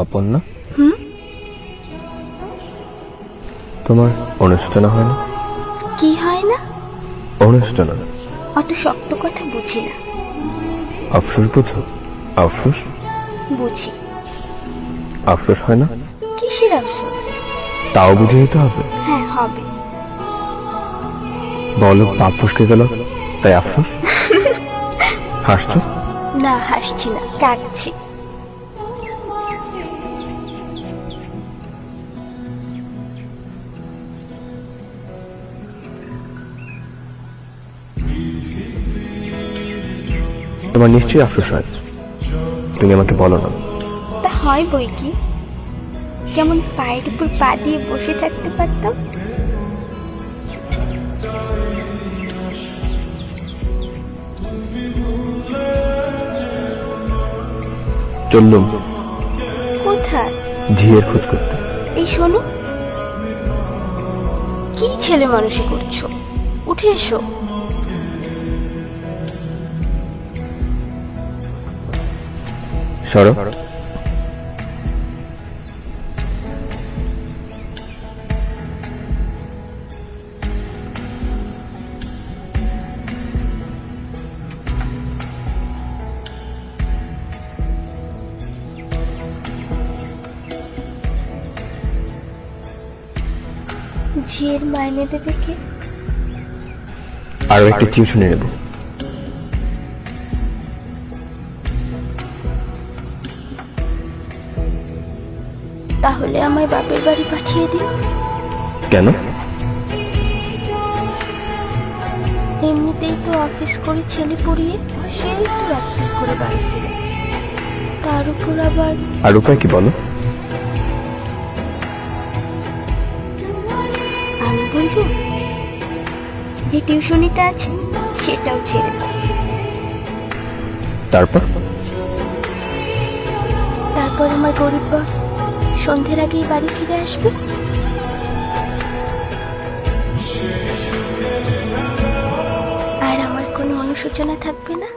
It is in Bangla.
অপর্ণা তোমার অনুশোচনা হয় না? কি হয় না? অনুশোচনা অত শক্ত কথা বুঝি না। আফসোস বুঝো? আফসোস? বুঝি। আফসোস হয় না? কিসের আফসোস? তাও বুঝে নিতে হবে। হ্যাঁ হবে। বলো পাপ ফসকে গেল। তাই আফসোস? হাসছো? না হাসছি না কাঁদছি। তোমার নিশ্চয়ই আফসোস হয়। তুমি আমাকে বলো না। তা হয় বই কি? যেমন পায়ের উপর পা দিয়ে বসে থাকতে পারতাম। চললুম। কোথায়? ঝিয়ের খোঁজ করতে। এই শোনো। কি ছেলে মানুষই করছ? উঠে এসো। সরো ঝিয়ের মাইনে দেবে কে? আরও একটি টিউশনে নেব। তাহলে আমায় বাপের বাড়ি পাঠিয়ে দিও। কেন? এমনিতেই তো অফিস করে ছেলে পড়িয়ে সেই তো রাত্রি করে বাড়ি ফিরে। তার উপর আবার আর উপায় কি বলো? আমি বলব যে টিউশনিটা আছে সেটাও ছেড়ে তারপর? তারপর আমার গরিব বর সন্ধ্যের আগেই বাড়ি ফিরে আসবে? আর আমার কোনো অনুশোচনা থাকবে না?